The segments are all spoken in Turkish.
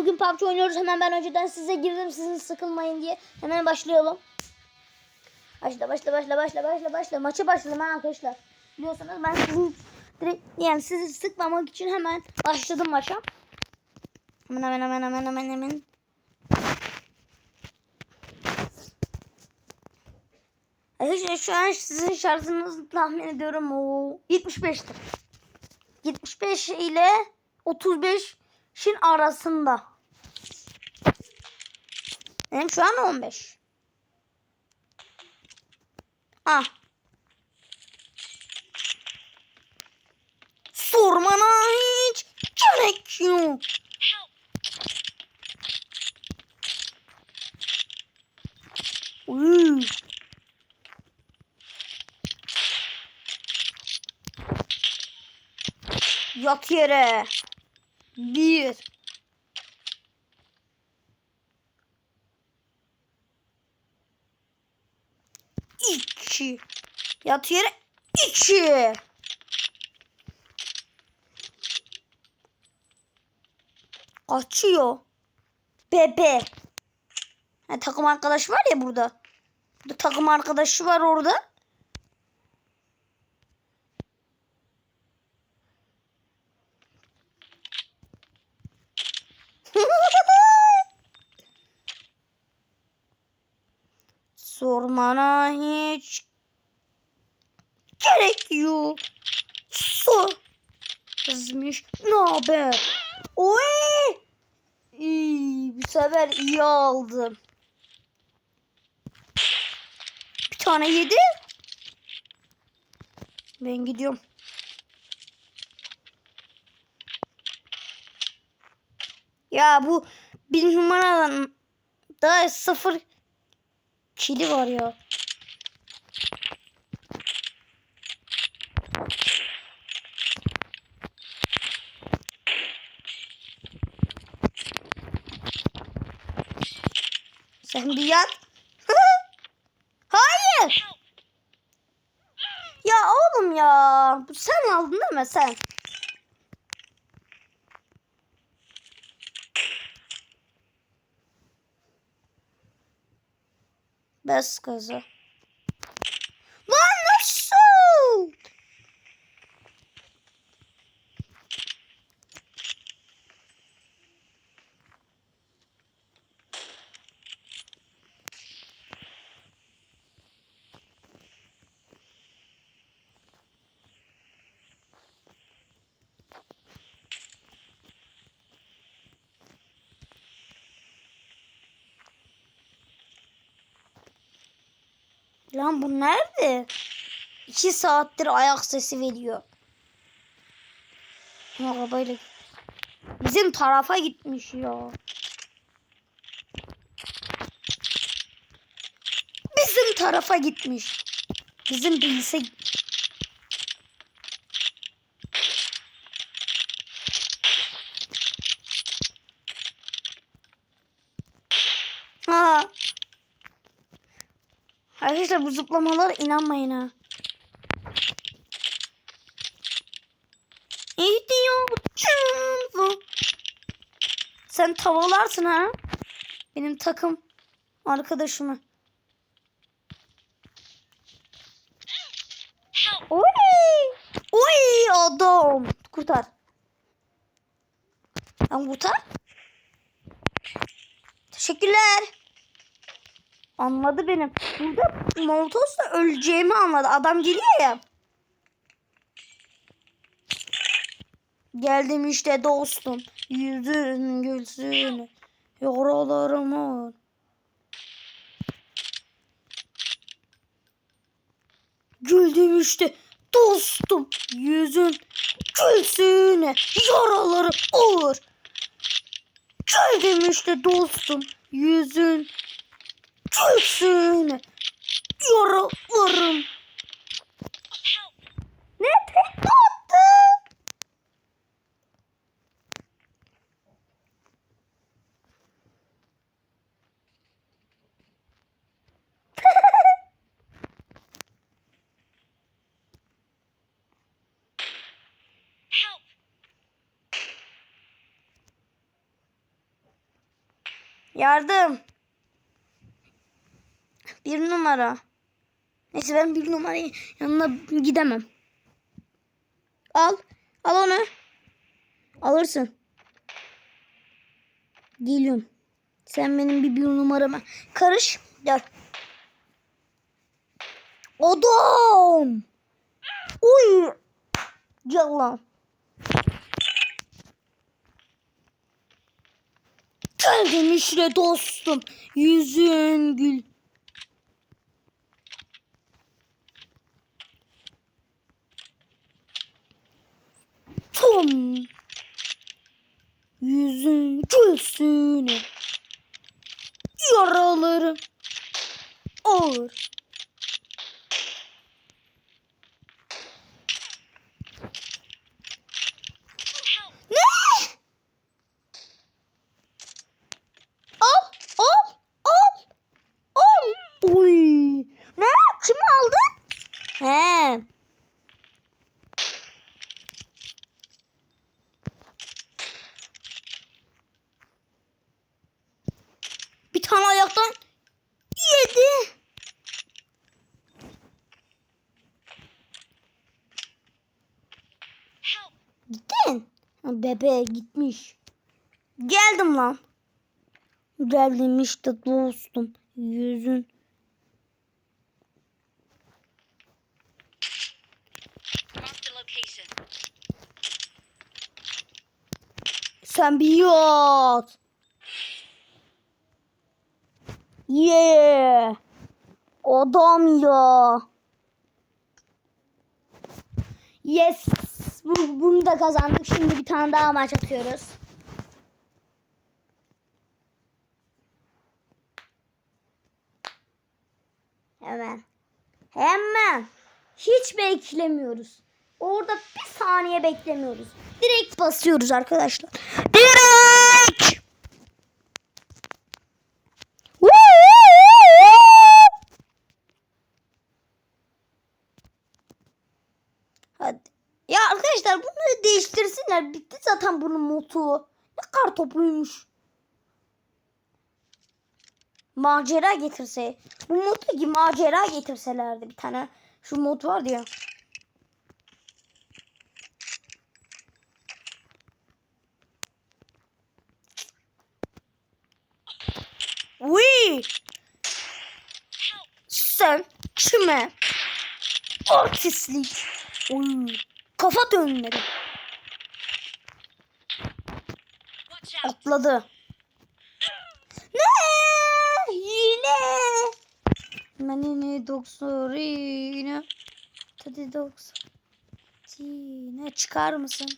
bugün PUBG oynuyoruz. Hemen ben önceden size girdim sizin sıkılmayın diye. Hemen başlayalım. Başla başla başla başla başla başla. Maça başladım arkadaşlar. Biliyorsunuz ben sizin direkt yani sizi sıkmamak için hemen başladım maça. Hemen hemen hemen hemen hemen hemen. Arkadaşlar şu an sizin şarjınızı tahmin ediyorum. O 75'tir. 75 ile 35'in arasında. Benim şu an 15. Ah. Sormana hiç gerek yok. Uy. Yat yere. Bir. İki. Yat yere. İki. Kaçıyor. Bebe. Ha, takım arkadaşı var ya burada. Burada takım arkadaşı var orada. Sormana hiç gerek yok. Sor. Kızmış. Ne haber? Oy! İyi, bu sefer iyi aldım. Bir tane yedi. Ben gidiyorum. Ya bu bir numaradan daha sıfır kili var ya. Sen bir yat. Hayır. Ya oğlum ya. Sen aldın değil mi sen? Bas gaza. Lan nasıl? Lan bu nerede? İki saattir ayak sesi veriyor. Arabayla bizim tarafa gitmiş ya. Bizim tarafa gitmiş. Bizim bilse Ha. Arkadaşlar bu zıplamalara inanmayın ha. Çılgın. Sen tavalarsın ha. Benim takım arkadaşımı. Oy! Oy adam. Kurtar. Lan kurtar. Teşekkürler. Anladı benim. Burada Molotos'ta öleceğimi anladı. Adam geliyor ya. Geldim işte dostum. Yüzün gülsün. Yaralarımın. Güldüm işte dostum. Yüzün gülsün. Yaralarım olur. Güldüm işte dostum. Yüzün gülsün. Yaralarım. Ne tek attı? Yardım. Bir numara. Neyse ben bir numarayı yanına gidemem. Al. Al onu. Alırsın. Geliyorum. Sen benim bir bir numarama karış. Gel. Adam. Uy. Gel lan. İşte dostum. Yüzün gül. Tom. Yüzün gülsün. Yaralarım ağır. Ne? Al, al, al, al. Uy. Ne? Kim aldı? He. Bir tane ayaktan yedi. Gittin. Bebe gitmiş. Geldim lan. Geldim işte dostum. Yüzün. Sen bir yat. Yeah. Adam ya. Yes. Bu- Bunu da kazandık. Şimdi bir tane daha maç atıyoruz. Hemen. Hemen. Hiç beklemiyoruz. Orada bir saniye beklemiyoruz. Direkt basıyoruz arkadaşlar. Direkt. Hadi. Ya arkadaşlar bunları değiştirsinler. Bitti zaten bunun motu. Ne kar topuymuş. Macera getirse. Bu modu gibi macera getirselerdi bir tane. Şu mod var ya. Uy! Sen kime? Artistlik. Uy. Kafa out. Atladı. Ne? Yine. Menini doksorine. Tadı dokso. Tine çıkar mısın?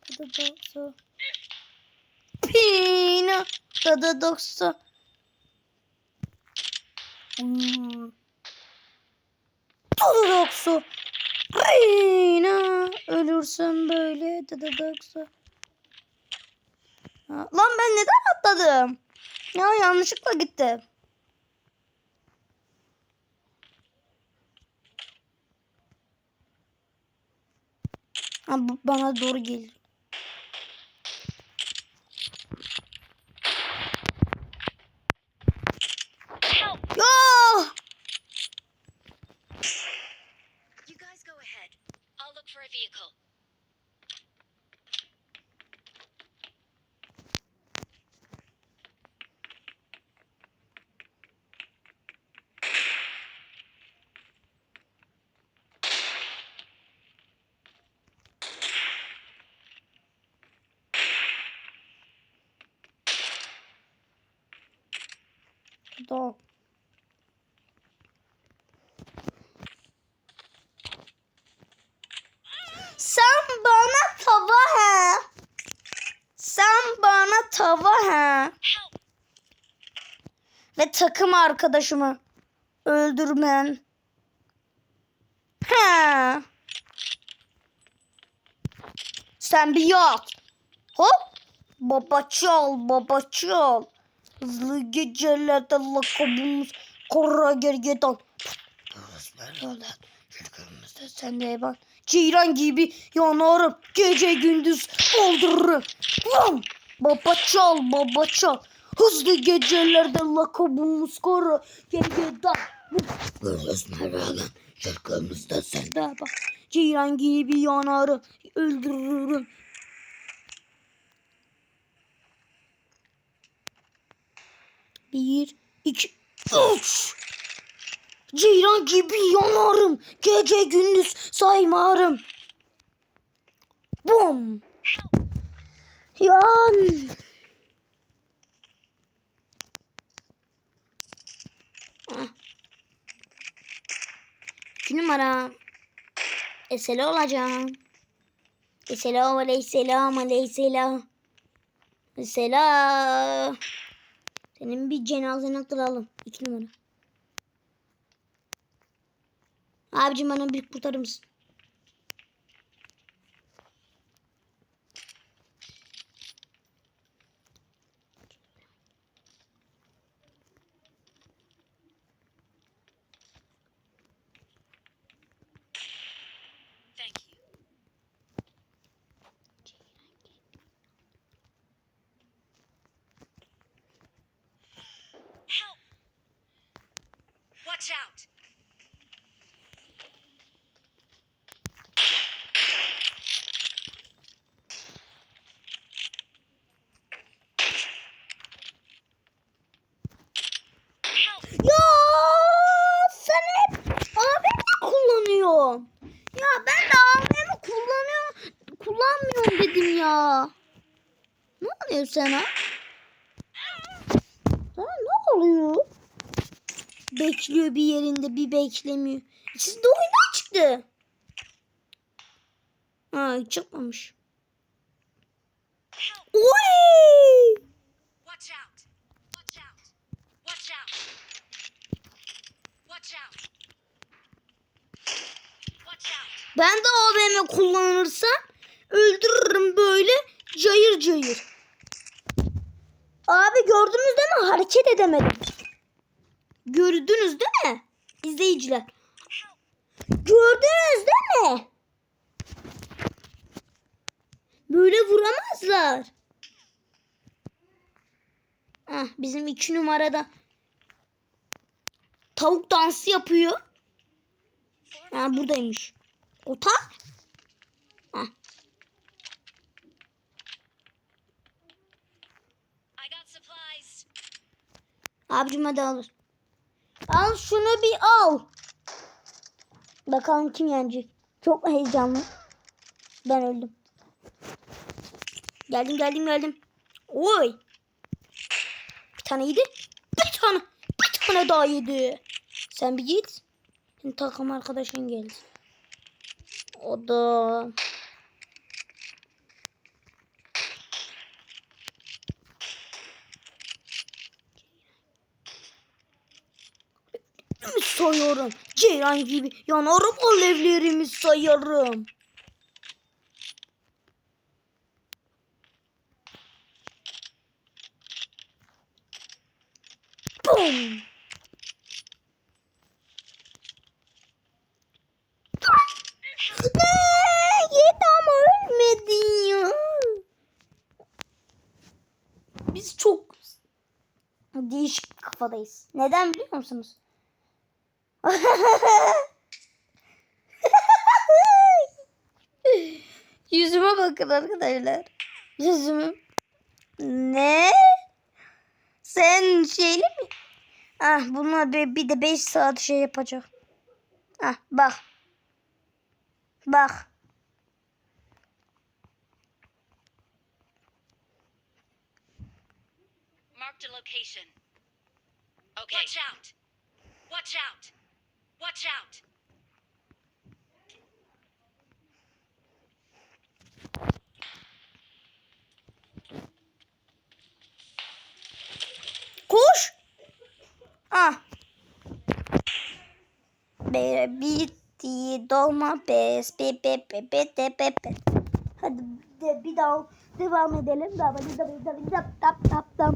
Tadı dokso. Pina. Tadı dokso. Hmm. Tadı dokso. Pina. Ölürsün böyle. Ha, Lan ben neden atladım? Ya yanlışlıkla gitti. Bana doğru geliyor. Doğru. Sen bana tava he. Sen bana tava he. Ve takım arkadaşımı öldürmen. He. Sen bir yat. Hop. Baba çal, baba çal. Hızlı gecelerde lakabımız kara gergedan. Sen de bak. Ceylan gibi yanarım. Gece gündüz öldürürüm. Baba çal, baba çal. Hızlı gecelerde lakabımız koru. Geceden Gözüme rağmen şarkımızda sen. da bak. Ceylan gibi yanarım. Öldürürüm. Bir, iki, üç. Ceylan gibi yanarım. Gece gündüz saymarım. Bum. Yan. İki numara. Esele olacağım. Esselam aleyhisselam aleyhisselam. Selam. Senin bir cenazeni kılalım. İki numara. Abicim bana bir kurtarır mısın? Watch out! Ya sen hep AVM kullanıyorsun. Ya ben de AVM kullanıyorum. Kullanmıyorum dedim ya. Ne oluyor? Sana ne oluyor? Bekliyor bir yerinde bir beklemiyor. Siz de oyundan çıktı. Ha çıkmamış. Oy! Watch out! Watch out! Watch out! Watch out! Watch out! Ben de AVM kullanırsam öldürürüm böyle cayır cayır. Abi gördünüz değil mi? Hareket edemedim. Gördünüz değil mi? İzleyiciler. Gördünüz değil mi? Böyle vuramazlar. Ah, bizim iki numarada tavuk dansı yapıyor. Ha buradaymış. Ota. Ha. Supplies. Abicim hadi alır. Al şunu bir al. Bakalım kim yenecek. Çok heyecanlı. Ben öldüm. Geldim geldim geldim. Oy. Bir tane yedi. Bir tane. Bir tane daha yedi. Sen bir git. Senin takım arkadaşın geldi. O da. Sayarım. Ceylan gibi yanarım alevlerimi sayarım. Bum. Yedi ya. Biz çok değişik kafadayız. Neden biliyor musunuz? Bakın arkadaşlar. Yüzümü. Ne? Sen şeyli mi? Ah bununla bir, bir de 5 saat şey yapacak. Ah bak. Bak. Marked a location. Okay. Watch out! Watch out! Watch out! Koş. Ah. Bitti dolma pes pe pe pe pe te pe pe. Hadi de, bir daha devam edelim. Daha bir daha bir daha bir daha tap tap tap.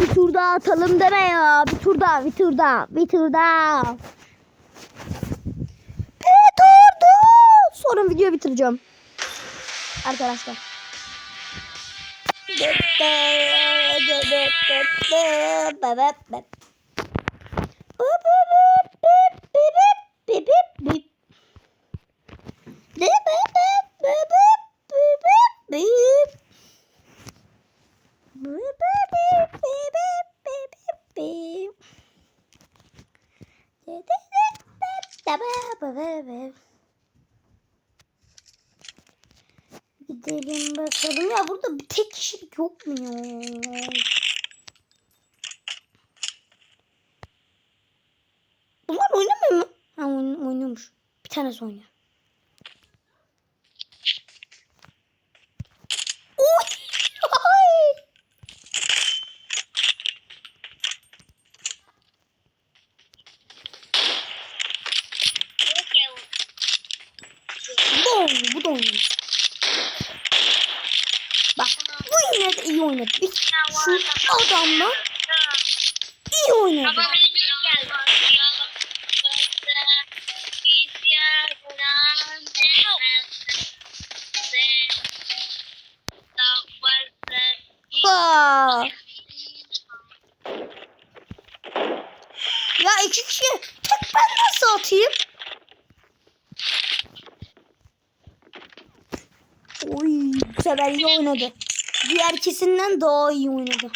Bir tur daha atalım deme ya. Bir tur daha, bir tur daha, bir tur daha. Bir tur. Sonra videoyu bitireceğim. Arkadaşlar. Bitti. Bye-bye. Gidelim bakalım. Ya burada bir tek kişilik yok mu ya? Bunlar oynamıyor mu? Ha oyn- oynuyormuş. Bir tanesi oynuyor. Oy! Ay! Bu da oynuyor, bu da oynuyor. Bak bu yine de iyi oynadı. Biz şu adamla iyi oynadı. Ama benim ilk geldi. Ha. Ya iki kişi tek ben nasıl atayım? Oy bu sefer iyi oynadı. Diğer ikisinden daha iyi oynadı.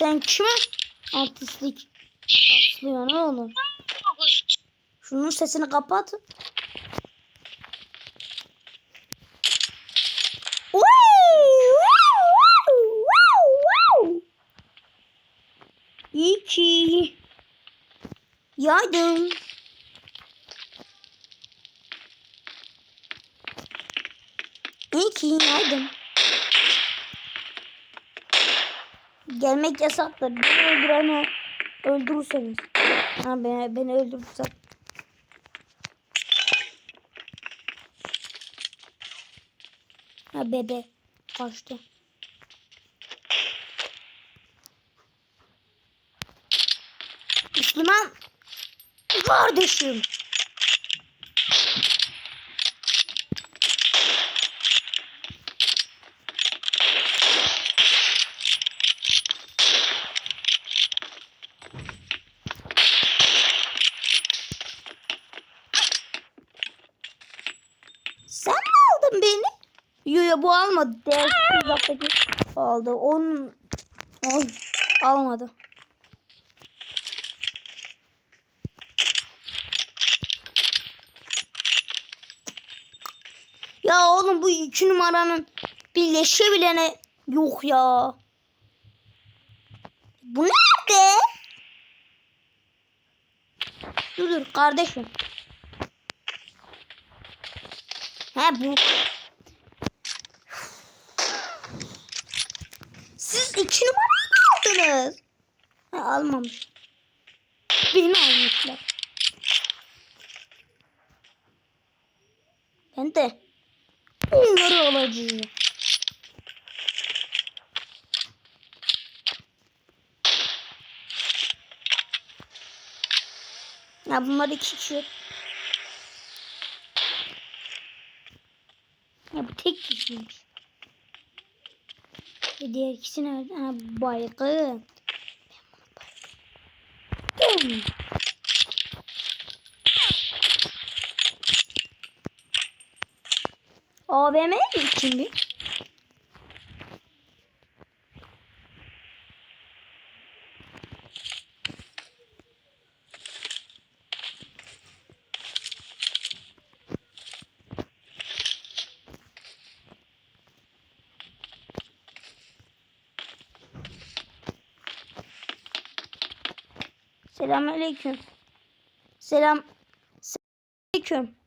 Sen kime artistlik. Taslıyorsun oğlum? Şunun sesini kapat. Wow, wow, wow, wow. Gelmek yasaktır. Beni öldüreni öldürürseniz. Ha beni, beni öldürürsen. Ha bebe kaçtı. Müslüman kardeşim. Sen mi aldın beni? Yo bu almadı. Değersiz uzaktaki aldı. Onun Oy, almadı. Ya oğlum bu iki numaranın bir leşe bile ne yok ya. Bu nerede? Dur dur kardeşim. He bu. İki numara aldınız? Ha, almamış. Beni almışlar. Ben de onları alacağım. Ya bunlar iki kişi. Ya bu tek kişiymiş. Ve diğer ikisi nerede? Ha baygın. Dum. AVM için bir. Selamünaleyküm. Selam. Selamünaleyküm.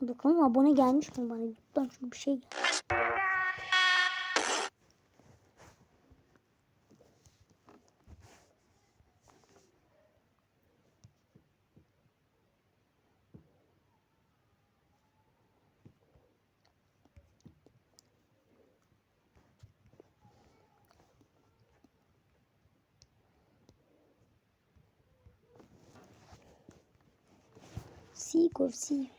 Bakalım abone gelmiş mi bana? Buradan şöyle bir şey gel. See.